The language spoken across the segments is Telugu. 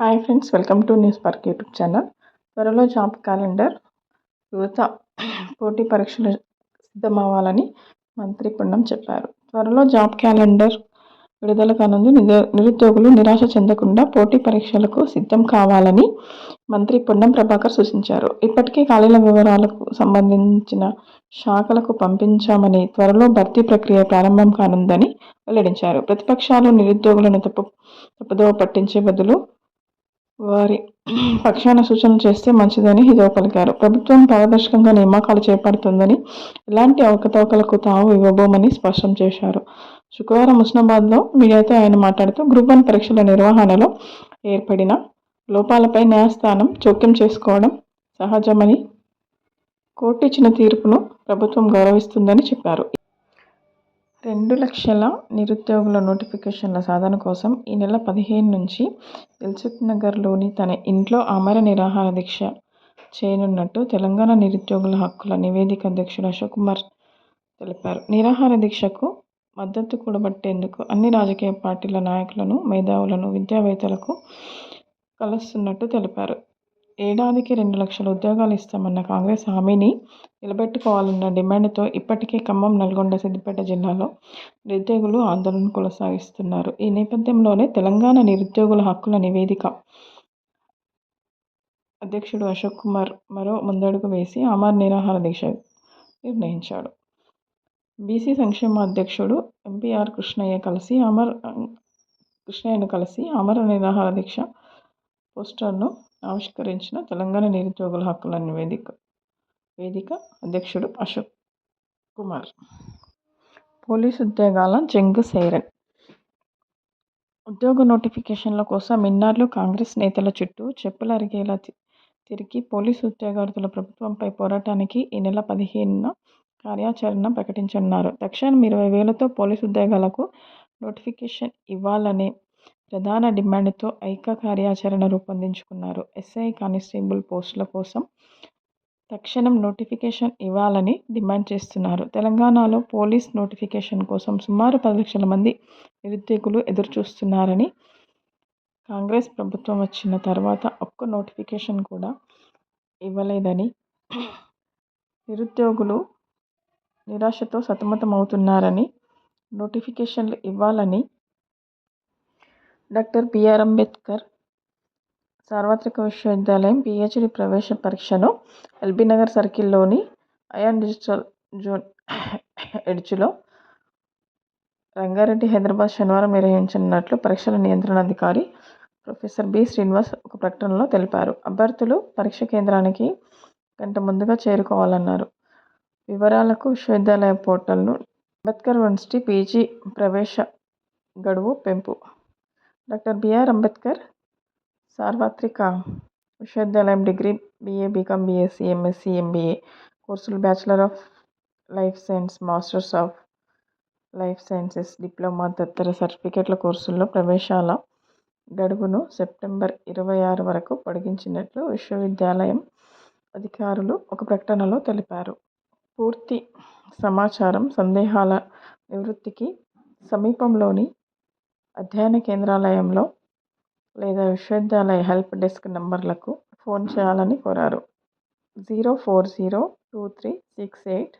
Hi friends welcome to news park YouTube channel త్వరలో జాబ్ క్యాలెండర్. యువత పోటీ పరీక్షలు సిద్ధమవ్వాలని మంత్రి పుండం చెప్పారు. త్వరలో జాబ్ క్యాలెండర్ విడుదల కానుంది. నిరుద్యోగులు నిరాశ చెందకుండా పోటీ పరీక్షలకు సిద్ధం కావాలని మంత్రి పొన్నం ప్రభాకర్ సూచించారు. ఇప్పటికే ఖాళీల వివరాలకు సంబంధించిన శాఖలకు పంపించామని త్వరలో భర్తీ ప్రక్రియ ప్రారంభం కానుందని వెల్లడించారు. ప్రతిపక్షాలు నిరుద్యోగులను తప్పు తప్పుదోవ పట్టించే బదులు వారి పక్షాన సూచనలు చేస్తే మంచిదని హితవు పలికారు. ప్రభుత్వం పారదర్శకంగా నియామకాలు చేపడుతుందని ఎలాంటి అవకతవకలకు తావు ఇవ్వబోమని స్పష్టం చేశారు. శుక్రవారం ముస్నాబాద్లో మీడియాతో ఆయన మాట్లాడుతూ గ్రూప్ వన్ పరీక్షల నిర్వహణలో ఏర్పడిన లోపాలపై న్యాయస్థానం జోక్యం చేసుకోవడం సహజమని కోర్టు ఇచ్చిన తీర్పును ప్రభుత్వం గౌరవిస్తుందని చెప్పారు. రెండు లక్షల నిరుద్యోగుల నోటిఫికేషన్ల సాధన కోసం ఈ నెల పదిహేను నుంచి నగర్లోని తన ఇంట్లో ఆమర నిరాహార దీక్ష చేయనున్నట్టు తెలంగాణ నిరుద్యోగుల హక్కుల నివేదిక అధ్యక్షుడు అశోక్ కుమార్ తెలిపారు. నిరాహార దీక్షకు మద్దతు కూడబట్టేందుకు అన్ని రాజకీయ పార్టీల నాయకులను మేధావులను విద్యావేత్తలకు కలుస్తున్నట్టు తెలిపారు. ఏడాదికి రెండు లక్షల ఉద్యోగాలు ఇస్తామన్న కాంగ్రెస్ హామీని నిలబెట్టుకోవాలన్న డిమాండ్తో ఇప్పటికే ఖమ్మం నల్గొండ సిద్దిపేట జిల్లాలో నిరుద్యోగులు ఆందోళన కొనసాగిస్తున్నారు. ఈ నేపథ్యంలోనే తెలంగాణ నిరుద్యోగుల హక్కుల నివేదిక అధ్యక్షుడు అశోక్ కుమార్ మరో ముందడుగు వేసి అమర్ నిరాహార దీక్ష నిర్ణయించాడు. బీసీ సంక్షేమ అధ్యక్షుడు ఎంపీఆర్ కృష్ణయ్య కలిసి అమర్ కృష్ణయ్యను కలిసి అమర నిరాహార దీక్ష పోస్టర్ను ఆవిష్కరించిన తెలంగాణ నిరుద్యోగుల హక్కుల నివేదిక వేదిక అధ్యక్షుడు అశోక్ కుమార్. పోలీసు ఉద్యోగాల జంగ్ సైరన్. ఉద్యోగ నోటిఫికేషన్ల కోసం ఇన్నాళ్ళు కాంగ్రెస్ నేతల చుట్టూ చెప్పులు అరిగేలా తిరిగి పోలీసు ఉద్యోగార్థుల ప్రభుత్వంపై పోరాటానికి ఈ నెల పదిహేనున కార్యాచరణ ప్రకటించనున్నారు. తక్షణం ఇరవై వేలతో పోలీసు ఉద్యోగాలకు నోటిఫికేషన్ ఇవ్వాలనే ప్రధాన డిమాండ్తో ఐక్య కార్యాచరణ రూపొందించుకున్నారు. ఎస్ఐ కానిస్టేబుల్ పోస్టుల కోసం తక్షణం నోటిఫికేషన్ ఇవ్వాలని డిమాండ్ చేస్తున్నారు. తెలంగాణలో పోలీస్ నోటిఫికేషన్ కోసం సుమారు పది లక్షల మంది నిరుద్యోగులు ఎదురుచూస్తున్నారని కాంగ్రెస్ ప్రభుత్వం వచ్చిన తర్వాత ఒక్క నోటిఫికేషన్ కూడా ఇవ్వలేదని నిరుద్యోగులు నిరాశతో సతమతమవుతున్నారని నోటిఫికేషన్లు ఇవ్వాలని డాక్టర్ బిఆర్ అంబేద్కర్ సార్వత్రిక విశ్వవిద్యాలయం పిహెచ్డి ప్రవేశ పరీక్షను ఎల్బీనగర్ సర్కిల్లోని అయాన్ డిజిటల్ జోన్ ఎడ్జ్లో రంగారెడ్డి హైదరాబాద్ శనివారం నిర్వహించనున్నట్లు పరీక్షల నియంత్రణ అధికారి ప్రొఫెసర్ బి శ్రీనివాస్ ఒక ప్రకటనలో తెలిపారు. అభ్యర్థులు పరీక్ష కేంద్రానికి గంట ముందుగా చేరుకోవాలన్నారు. వివరాలకు విశ్వవిద్యాలయ పోర్టల్ను అంబేద్కర్ యూనివర్సిటీ పీజీ ప్రవేశ గడువు పెంపు డాక్టర్ బిఆర్ అంబేద్కర్ సార్వత్రిక విశ్వవిద్యాలయం degree BA BCom BSc MSc MBA కోర్సులు bachelor of life science masters of life sciences diploma తదితర సర్టిఫికేట్ల కోర్సుల్లో ప్రవేశాల గడువును సెప్టెంబర్ ఇరవై ఆరు వరకు పొడిగించినట్లు విశ్వవిద్యాలయం అధికారులు ఒక ప్రకటనలో తెలిపారు. పూర్తి సమాచారం సందేహాల నివృత్తికి సమీపంలోని అధ్యయన కేంద్రాలయంలో లేదా విశ్వవిద్యాలయ హెల్ప్ డెస్క్ నంబర్లకు ఫోన్ చేయాలని కోరారు. Zero four zero two three six eight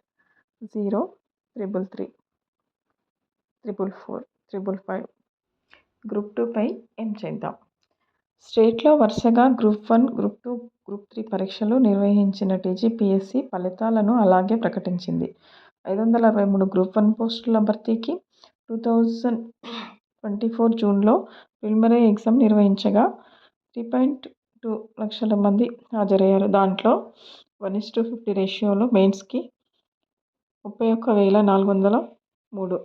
zero triple three triple four triple five group టూపై ఏం చేద్దాం? స్టేట్లో వరుసగా group one group two group three పరీక్షలు నిర్వహించిన టీజీపీఎస్సీ ఫలితాలను అలాగే ప్రకటించింది. ఐదు వందల అరవై మూడు గ్రూప్ వన్ పోస్టుల భర్తీకి టూ థౌజండ్ ట్వంటీ ఫోర్ జూన్లో ప్రిలిమినరీ ఎగ్జామ్ నిర్వహించగా త్రీ పాయింట్ టూ లక్షల మంది హాజరయ్యారు. దాంట్లో వన్ ఇస్ టూ ఫిఫ్టీ రేషియోలో మెయిన్స్కి ముప్పై ఒక్క వేల నాలుగు వందల మూడు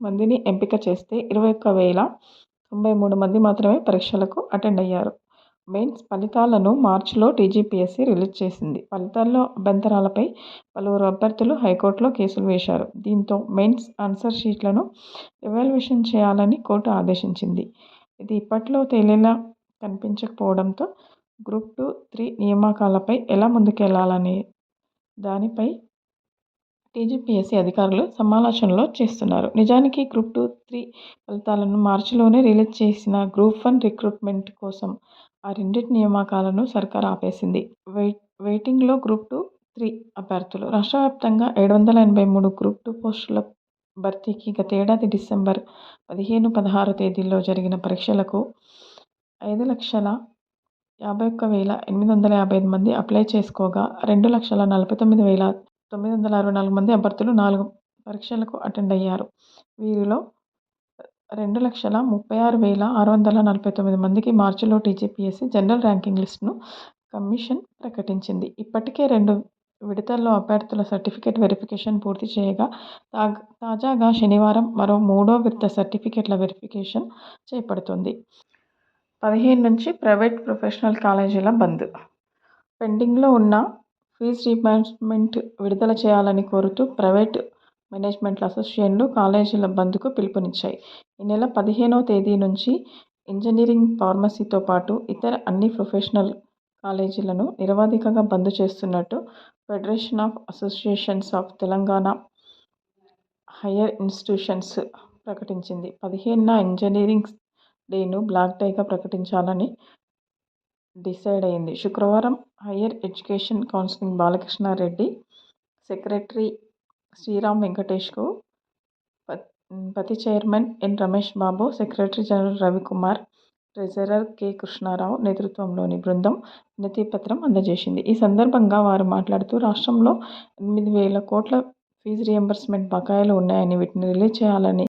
మందిని ఎంపిక చేస్తే ఇరవై ఒక్క వేల తొంభై మూడు మంది మాత్రమే పరీక్షలకు అటెండ్ అయ్యారు. మెయిన్స్ ఫలితాలను మార్చిలో టీజీపీఎస్సీ రిలీజ్ చేసింది. ఫలితాల్లో అభ్యంతరాలపై పలువురు అభ్యర్థులు హైకోర్టులో కేసులు వేశారు. దీంతో మెయిన్స్ ఆన్సర్ షీట్లను ఎవాల్యుయేషన్ చేయాలని కోర్టు ఆదేశించింది. ఇది ఇప్పట్లో తేలేలా కనిపించకపోవడంతో గ్రూప్ టూ త్రీ నియామకాలపై ఎలా ముందుకెళ్ళాలనే దానిపై టీజీపీఎస్సీ అధికారులు సమాలోచనలో చేస్తున్నారు. నిజానికి గ్రూప్ టూ త్రీ ఫలితాలను మార్చిలోనే రిలీజ్ చేసిన గ్రూప్ వన్ రిక్రూట్మెంట్ కోసం ఆ రెండింటి నియామకాలను సర్కార్ ఆపేసింది. వెయిట్ వెయిటింగ్లో గ్రూప్ టూ త్రీ అభ్యర్థులు. రాష్ట్ర వ్యాప్తంగా ఏడు వందల ఎనభై మూడు గ్రూప్ టూ పోస్టుల భర్తీకి గతేడాది డిసెంబర్ పదిహేను పదహారు తేదీల్లో జరిగిన పరీక్షలకు ఐదు లక్షల యాభై ఒక్క వేల ఎనిమిది వందల యాభై ఐదు మంది అప్లై చేసుకోగా రెండు లక్షల నలభై తొమ్మిది వేల తొమ్మిది వందల అరవై నాలుగు మంది అభ్యర్థులు నాలుగు పరీక్షలకు అటెండ్ అయ్యారు. వీరిలో రెండు లక్షల ముప్పై ఆరు వేల ఆరు వందల నలభై తొమ్మిది మందికి మార్చిలో టీజీపీఎస్సీ జనరల్ ర్యాంకింగ్ లిస్టును కమిషన్ ప్రకటించింది. ఇప్పటికే రెండు విడతల్లో అభ్యర్థుల సర్టిఫికేట్ వెరిఫికేషన్ పూర్తి చేయగా తాజాగా శనివారం మరో మూడో విడత సర్టిఫికేట్ల వెరిఫికేషన్ చేపడుతుంది. పదిహేను నుంచి ప్రైవేట్ ప్రొఫెషనల్ కాలేజీల బంద్. పెండింగ్లో ఉన్న ఫీజు రీయింబర్స్మెంట్ విడుదల చేయాలని కోరుతూ ప్రైవేట్ మేనేజ్మెంట్ల అసోసియేషన్లు కాలేజీల బంద్కు పిలుపునిచ్చాయి. ఈ నెల పదిహేనవ తేదీ నుంచి ఇంజనీరింగ్ ఫార్మసీతో పాటు ఇతర అన్ని ప్రొఫెషనల్ కాలేజీలను నిరవధికంగా బంద్ చేస్తున్నట్టు federation of associations of Telangana higher institutions ప్రకటించింది. పదిహేనున ఇంజనీరింగ్ డేను బ్లాక్ డేగా ప్రకటించాలని డిసైడ్ అయింది. శుక్రవారం higher education counselling Balakrishna Reddy secretary Sriram వెంకటేష్కు పతి chairman N Ramesh Babu secretary general Ravikumar treasurer K Krishna Rao నేతృత్వంలోని బృందం వినతిపత్రం అందజేసింది. ఈ సందర్భంగా వారు మాట్లాడుతూ రాష్ట్రంలో ఎనిమిది వేల కోట్ల ఫీజు రియంబర్స్మెంట్ బకాయిలు ఉన్నాయని వీటిని రిలీజ్ చేయాలని